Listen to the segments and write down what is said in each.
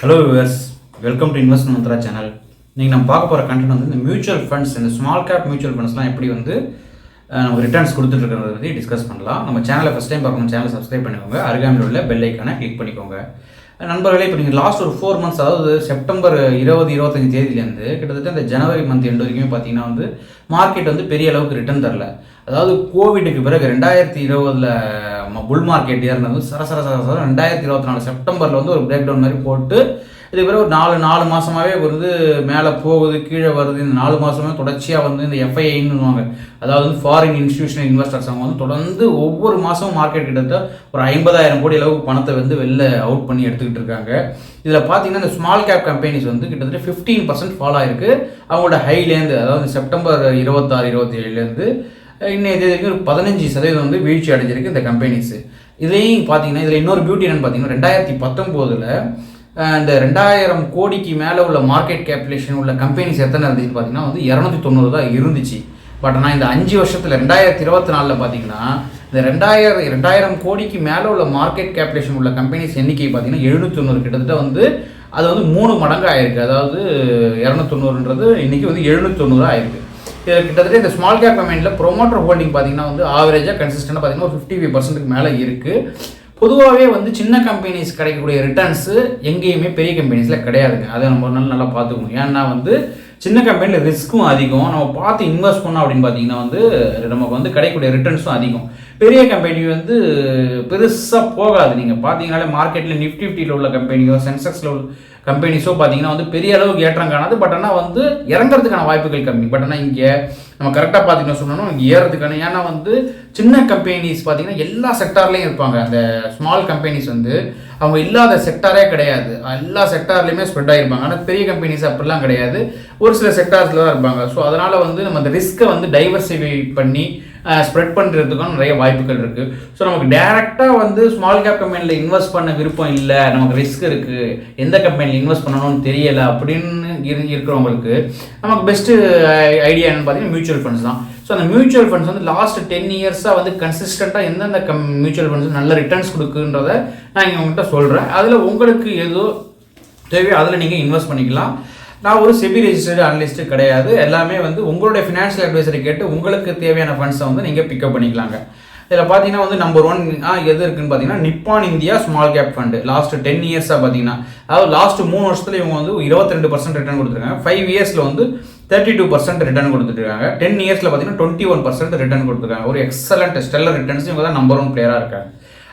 Hello viewers welcome to invest mantra channel நீங்கள் நம்ம பார்க்க போகிற கண்டென்ட் வந்து இந்த மியூச்சுவல் ஃபண்ட்ஸ் இந்த ஸ்மால் கேப் மியூச்சுவல் ஃபண்ட்ஸ்லாம் எப்படி வந்து நம்ம ரிட்டர்ன்ஸ் கொடுத்துட்ருக்கிறத பற்றி டிஸ்கஸ் பண்ணலாம். நம்ம சேனலை ஃபஸ்ட் டைம் பார்க்கணும் சேனலை சப்ஸ்கிரைப் பண்ணிக்கோங்க. அருகாமையில் உள்ள பெல் ஐக்கானை கிளிக் பண்ணிக்கோங்க. நண்பர்களே இப்போ நீங்கள் லாஸ்ட் ஒரு ஃபோர் மந்த்ஸ் அதாவது செப்டம்பர் இருபது இருபத்தஞ்சு தேதியிலேருந்து கிட்டத்தட்ட இந்த ஜனவரி மந்த் எண்டு வரைக்குமே பார்த்தீங்கன்னா வந்து மார்க்கெட் வந்து பெரிய அளவுக்கு ரிட்டர்ன் தரல. அதாவது கோவிடுக்கு பிறகு ரெண்டாயிரத்தி இருபதில் புல் மார்க்கெட் ஏறினது சர சர சர சர ரெண்டாயிரத்தி இருபத்தி நாலு செப்டம்பரில் வந்து ஒரு பிரேக் டவுன் மாதிரி போட்டு இதுக்கு பிறகு ஒரு நாலு நாலு மாதமாகவே வந்து மேலே போகுது கீழே வருது இந்த நாலு மாதமே தொடர்ச்சியாக வந்து இந்த எஃப்ஐஐன்னு அதாவது ஃபாரின் இன்ஸ்டியூஷனல் இன்வெஸ்டர்ஸ் அவங்க வந்து தொடர்ந்து ஒவ்வொரு மாதமும் மார்க்கெட் கிட்டத்தட்ட ஒரு ஐம்பதாயிரம் கோடி அளவுக்கு பணத்தை வந்து வெளில அவுட் பண்ணி எடுத்துக்கிட்டு இருக்காங்க. இதில் பார்த்தீங்கன்னா இந்த ஸ்மால் கேப் கம்பெனிஸ் வந்து கிட்டத்தட்ட ஃபிஃப்டீன் பர்சன்ட் ஃபாலோ ஆயிருக்கு. அவங்களோட ஹைலேருந்து அதாவது செப்டம்பர் இருபத்தாறு இருபத்தி ஏழுலேருந்து இன்னும் இது வரைக்கும் ஒரு பதினஞ்சு சதவீதம் வந்து வீழ்ச்சி அடைஞ்சிருக்கு இந்த கம்பெனிஸ் இதையும் பார்த்தீங்கன்னா இதில் இன்னொரு பியூட்டி என்னன்னு பார்த்தீங்கன்னா ரெண்டாயிரத்தி பத்தொம்போதில் இந்த ரெண்டாயிரம் கோடிக்கு மேலே உள்ள மார்க்கெட் கேபிலேஷன் உள்ள கம்பெனிஸ் எத்தனை இருந்துச்சு பார்த்தீங்கன்னா வந்து இரநூத்தி தொண்ணூறு தான் இருந்துச்சு. பட் ஆனால் இந்த அஞ்சு வருஷத்தில் ரெண்டாயிரத்தி இருபத்தி நாலில் பார்த்தீங்கன்னா இந்த ரெண்டாயிரம் ரெண்டாயிரம் கோடிக்கு மேலே உள்ள மார்க்கெட் கேபிலேஷன் உள்ள கம்பெனிஸ் எண்ணிக்கை பார்த்தீங்கன்னா எழுநூத்தி தொண்ணூறு. கிட்டத்தட்ட வந்து அது வந்து மூணு மடங்கு ஆயிருக்கு அதாவது இரநூத்தொண்ணூறுன்றது இன்னைக்கு வந்து எழுநூத்தி தொண்ணூறு ஆயிருக்கு. இதில் கிட்டத்தட்ட இந்த ஸ்மால் கேப் கம்பெனியில் ப்ரொமோட்டர் ஹோல்டிங் பார்த்தீங்கன்னா வந்து ஆவரேஜாக கன்சிஸ்டண்டாக பார்த்தீங்கன்னா ஒரு ஃபிஃப்டி ஃபைவ் பர்சன்ட்டுக்கு மேலே இருக்குது பொதுவாகவே வந்து சின்ன கம்பெனிஸ் கிடைக்கக்கூடிய ரிட்டர்ன்ஸு எங்கேயுமே பெரிய கம்பெனிஸில் கிடையாதுங்க. அதை நம்ம ஒரு நாள் நல்லா பார்த்துக்கணும். ஏன்னா வந்து சின்ன கம்பெனியில் ரிஸ்க்கும் அதிகம். நம்ம பார்த்து இன்வெஸ்ட் பண்ணோம் அப்படின்னு பார்த்தீங்கன்னா வந்து நமக்கு வந்து கிடைக்கக்கூடிய ரிட்டர்ன்ஸும் அதிகம். பெரிய கம்பெனி வந்து பெருசாக போகாது. நீங்கள் பார்த்தீங்கனாலே மார்க்கெட்டில் நிஃப்டி ஃபிஃப்டியில் உள்ள கம்பெனியோ சென்செக்ஸில் உள்ள கம்பெனிஸோ பார்த்தீங்கன்னா வந்து பெரிய அளவுக்கு ஏற்றம் காணாது. பட் ஆனால் வந்து இறங்குறதுக்கான வாய்ப்புகள் கம்மி. பட் ஆனால் இங்கே நம்ம கரெக்டாக பார்த்தீங்கன்னா சொன்னோம் இங்கே ஏறதுக்கான ஏன்னா வந்து சின்ன கம்பெனிஸ் பார்த்தீங்கன்னா எல்லா செக்டார்லேயும் இருப்பாங்க. அந்த ஸ்மால் கம்பெனிஸ் வந்து அவங்க இல்லாத செக்டாரே கிடையாது. எல்லா செக்டார்லேயுமே ஸ்ப்ரெட் ஆகிருப்பாங்க ஆனால் பெரிய கம்பெனிஸ் அப்படிலாம் கிடையாது. ஒரு சில செக்டார்ஸில் தான் இருப்பாங்க. ஸோ அதனால் வந்து நம்ம அந்த ரிஸ்க்கை வந்து டைவர்சிஃபை பண்ணி ஸ்ப்ரெட் பண்ணுறதுக்கும் நிறைய வாய்ப்புகள் இருக்குது ஸோ நமக்கு டேரெக்டாக வந்து ஸ்மால் கேப் கம்பெனியில் இன்வெஸ்ட் பண்ண விருப்பம் இல்லை நமக்கு ரிஸ்க் இருக்குது எந்த கம்பெனியில் இன்வெஸ்ட் பண்ணணும்னு தெரியலை அப்படின்னு இரு இருக்கிறவங்களுக்கு நமக்கு பெஸ்ட்டு ஐடியா என்னன்னு பார்த்தீங்கன்னா மியூச்சுவல் ஃபண்ட்ஸ் தான். ஸோ அந்த மியூச்சுவல் ஃபண்ட்ஸ் வந்து லாஸ்ட் டென் இயர்ஸாக வந்து கன்சிஸ்டண்ட்டாக எந்தெந்த கம் மியூச்சுவல் ஃபண்ட்ஸ் நல்ல ரிட்டர்ன்ஸ் கொடுக்குன்றத நான் இங்கே உங்கள்கிட்ட சொல்கிறேன் அதில் உங்களுக்கு ஏதோ தேவையோ அதில் நீங்கள் இன்வெஸ்ட் பண்ணிக்கலாம். நான் ஒரு செபி ரெஜிஸ்டர்டு அனலிஸ்ட் கிடையாது. எல்லாமே வந்து உங்களுடைய ஃபினான்ஷியல் அட்வைசரை கேட்டு உங்களுக்கு தேவையான ஃபண்ட்ஸை வந்து நீங்கள் பிக்கப் பண்ணிக்கலாங்க. இதில் பார்த்தீங்கன்னா வந்து நம்பர் ஒன் எது இருக்குன்னு பார்த்தீங்கன்னா Nippon India small cap fund last ten இயர்ஸாக பார்த்தீங்கன்னா அதாவது லாஸ்ட் மூணு வருஷத்துல இவங்க வந்து இருபத்தி ரெண்டு பர்சன்ட் ரிட்டர்ன் கொடுத்துருக்காங்க. ஃபைவ் இயர்ஸில் வந்து தேர்ட்டி டூ பர்சன்ட் ரிட்டர்ன் கொடுத்துருக்காங்க. டென் இயர்ஸில் பார்த்தீங்கன்னா டுவெண்ட்டி ஒன் பர்சன்ட் ரிட்டர்ன் கொடுத்துருக்காங்க. ஒரு எக்ஸலண்ட் ஸ்டெல்லர் ரிட்டர்ன்ஸ் இவங்க தான் நம்பர் ஒன் பிளேயராக இருக்காங்க.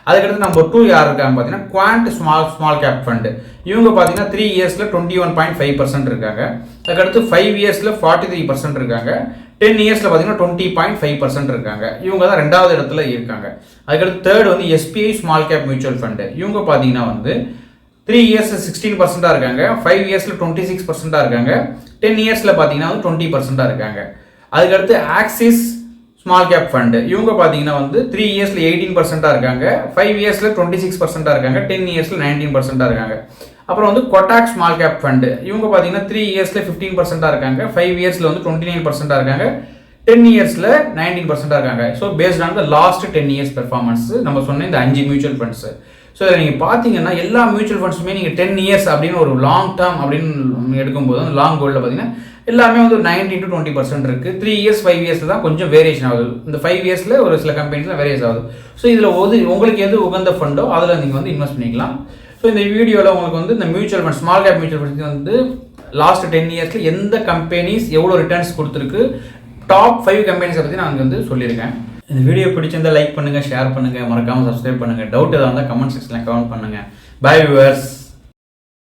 அதுக்கடுத்து நம்பர் டூ யார் இருக்காங்க பார்த்தீங்கன்னா quant small small cap fund இவங்க பார்த்தீங்கன்னா த்ரீ இயர்ஸில் twenty one point five percent இருக்காங்க. அதுக்கடுத்து ஃபைவ் இயர்ஸில் ஃபார்ட்டி த்ரீ பர்சன்ட் இருக்காங்க. டென் இயர்ஸில் பார்த்தீங்கன்னா டுவெண்ட்டி பாயிண்ட் ஃபைவ் பர்சன்ட் இருக்காங்க. இவங்க தான் ரெண்டாவது இடத்துல இருக்காங்க. அதுக்கடுத்து தேர்ட் வந்து SBI small cap mutual fund இவங்க பார்த்தீங்கன்னா வந்து த்ரீ இயர்ஸ் சிக்ஸ்டீன் பர்சன்ட்டாக இருக்காங்க. ஃபைவ் இயர்ஸில் டுவெண்ட்டி சிக்ஸ் பர்சன்ட்டாக இருக்காங்க. டென் இயர்ஸில் பார்த்தீங்கன்னா வந்து டுவெண்ட்டி பர்சன்டாக இருக்காங்க. அதுக்கடுத்து ஆக்சிஸ் ஸ்மால் கேப் ஃபண்டு இவங்க பார்த்தீங்கன்னா வந்து த்ரீ இயர்ஸில் எயிட்டீன் பர்சென்ட்டாக இருக்காங்க. ஃபைவ் இயர்ஸில் டுவெண்ட்டி சிக்ஸ் பர்சென்ட்டாக இருக்காங்க. டென் இயர்ஸில் நைன்டீன் பர்சன்டாக இருக்காங்க. அப்புறம் வந்து கொட்டாக் ஸ்மால் கேப் ஃபண்டு இவங்க பார்த்தீங்கன்னா த்ரீ இயர்ஸில் ஃபிஃப்டீன் பர்சென்ட்டாக இருக்காங்க. ஃபைவ் இயர்ஸில் வந்து டுவெண்ட்டி நைன் பர்சென்ட்டாக இருக்காங்க. டென் இயர்ஸில் நைன்டீன் பர்சென்ட்டாக இருக்காங்க. So based on the last ten years performance நம்ம சொன்ன இந்த அஞ்சு மியூச்சுவல் ஃபண்ட்ஸு ஸோ இதில் நீங்கள் பார்த்தீங்கன்னா எல்லா மியூச்சுவல் ஃபண்ட்ஸுமே நீங்கள் டென் இயர்ஸ் அப்படின்னு ஒரு லாங் டேர்ம் அப்படின்னு எடுக்கும்போது அந்த லாங் கோல்டில் பார்த்தீங்கன்னா எல்லாமே வந்து ஒரு நைன்டீன் டு டுவெண்ட்டி பர்சன்ட் இருக்குது த்ரீ இயர்ஸ் ஃபைவ் இயர்ஸில் தான் கொஞ்சம் வேரியேஷன் ஆகுது. இந்த ஃபைவ் இயர்ஸில் ஒரு சில கம்பெனிஸ்லாம் வேரியேஸ் ஆகுது. ஸோ இதில் ஒரு உங்களுக்கு எது உகந்த ஃபண்டோ அதில் நீங்கள் வந்து இன்வெஸ்ட் பண்ணிக்கலாம். ஸோ இந்த வீடியோவில் உங்களுக்கு வந்து இந்த mutual fund small cap mutual funds வந்து லாஸ்ட் டென் இயர்ஸில் எந்த கம்பெனிஸ் எவ்வளோ ரிட்டர்ன்ஸ் கொடுத்துருக்கு? டாப் ஃபைவ் கம்பெனிஸை பற்றி நான் அங்கே வந்து சொல்லியிருக்கேன். இந்த வீடியோ பிடிச்சிருந்தா லைக் பண்ணுங்கள் ஷேர் பண்ணுங்கள் மறக்காமல் சப்ஸ்கிரைப் பண்ணுங்கள் டவுட் எதாவது இருந்தால் கமெண்ட் செக்ஷனில் கமெண்ட் பண்ணுங்கள் பை வியூவர்ஸ்